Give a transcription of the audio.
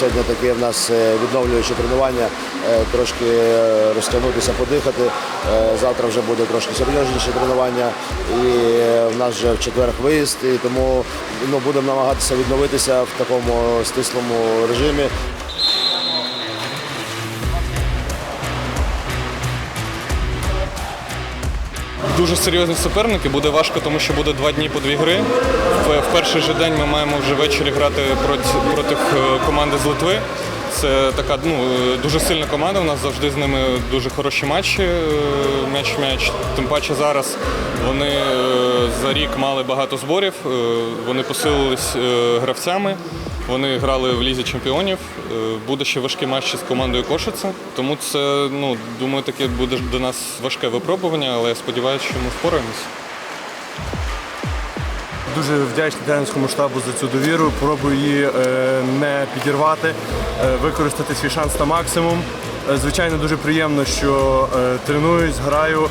сьогодні таке в нас е, відновлююче тренування, е, трошки е, розтягнутися, подихати. Завтра вже буде трошки серйозніше тренування. І в нас вже в четвер виїзд, і тому ну, будемо намагатися відновитися в такому стислому режимі. Дуже серйозні суперники. Буде важко, тому що буде два дні по дві гри. В, перший же день ми маємо вже ввечері грати проти, проти е, команди з Литви. Це така ну, дуже сильна команда. У нас завжди з ними дуже хороші матчі. е, М'яч в м'яч. Тим паче зараз вони е, за рік мали багато зборів. е, Вони посилились гравцями. Вони грали в лізі чемпіонів. Буде ще важкий матч з командою Кошице. Тому це, ну, думаю, таке буде до нас важке випробування, але я сподіваюся, що ми впораємось. Дуже вдячний тренерському штабу за цю довіру. Пробую її е, не підірвати, е, використати свій шанс на максимум. Е, Звичайно, дуже приємно, що тренуюсь, граю.